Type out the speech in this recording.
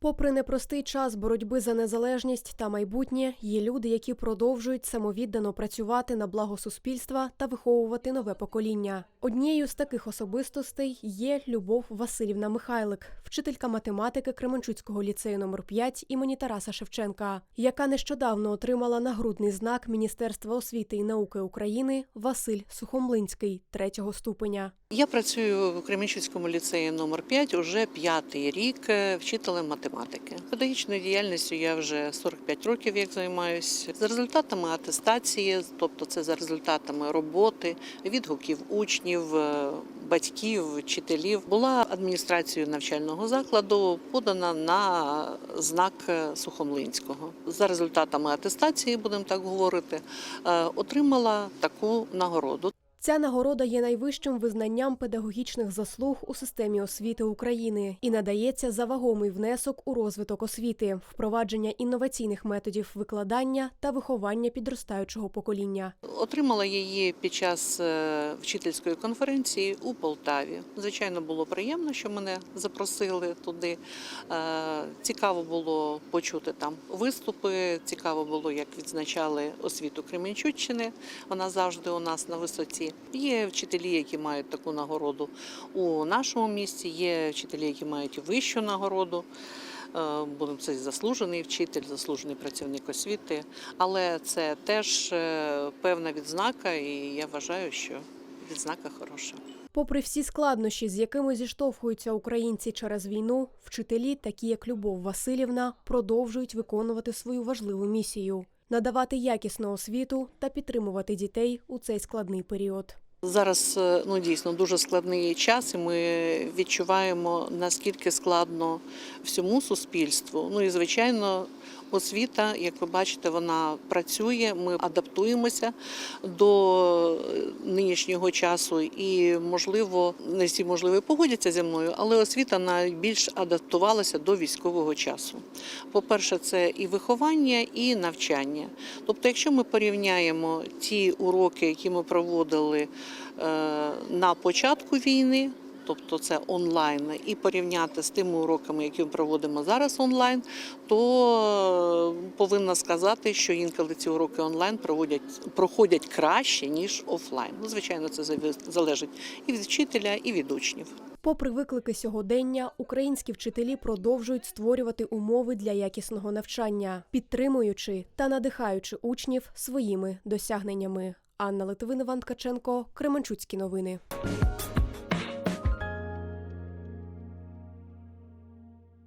Попри непростий час боротьби за незалежність та майбутнє, є люди, які продовжують самовіддано працювати на благо суспільства та виховувати нове покоління. Однією з таких особистостей є Любов Васильівна Михайлик, вчителька математики Кременчуцького ліцею номер 5 імені Тараса Шевченка, яка нещодавно отримала нагрудний знак Міністерства освіти і науки України Василь Сухомлинський третього ступеня. Я працюю в Кременчуцькому ліцеї номер 5 уже п'ятий рік е, вчителем математики. Педагогічною діяльністю я вже 45 років як займаюся. За результатами атестації, тобто це за результатами роботи, відгуків учнів, е, батьків, вчителів, була адміністрацією навчального закладу подана на знак е, Сухомлинського. За результатами атестації, будемо так говорити, е, отримала таку нагороду. Ця нагорода є найвищим визнанням педагогічних заслуг у системі освіти України і надається за вагомий внесок у розвиток освіти, впровадження інноваційних методів викладання та виховання підростаючого покоління. Отримала її під час е, вчительської конференції у Полтаві. Звичайно, було приємно, що мене запросили туди. Е, Цікаво було почути там виступи. Цікаво було, як відзначали освіту Кременчуччини. Вона завжди у нас на висоті. Є вчителі, які мають таку нагороду у нашому місті. Є вчителі, які мають вищу нагороду. Е, це заслужений вчитель, заслужений працівник освіти. Але це теж е, певна відзнака, і я вважаю, що відзнака хороша. Попри всі складнощі, з якими зіштовхуються українці через війну, вчителі, такі як Любов Васильівна, продовжують виконувати свою важливу місію надавати якісну освіту та підтримувати дітей у цей складний період. Зараз е, ну дійсно дуже складний час, і ми відчуваємо наскільки складно всьому суспільству. Ну і звичайно, освіта, як ви бачите, вона працює. Ми адаптуємося до нинішнього часу, і можливо, не всі можливо погодяться зі мною, але освіта найбільш адаптувалася до військового часу. По-перше, це і виховання, і навчання. Тобто, якщо ми порівняємо ті уроки, які ми проводили е, на початку війни. Тобто це онлайн, і порівняти з тими уроками, які ми проводимо зараз онлайн, то е, повинна сказати, що інколи ці уроки онлайн проводять проходять краще ніж офлайн. Ну, звичайно, це залежить і від вчителя, і від учнів. Попри виклики сьогодення, українські вчителі продовжують створювати умови для якісного навчання, підтримуючи та надихаючи учнів своїми досягненнями. Анна Литвин, Ткаченко, Кременчуцькі новини.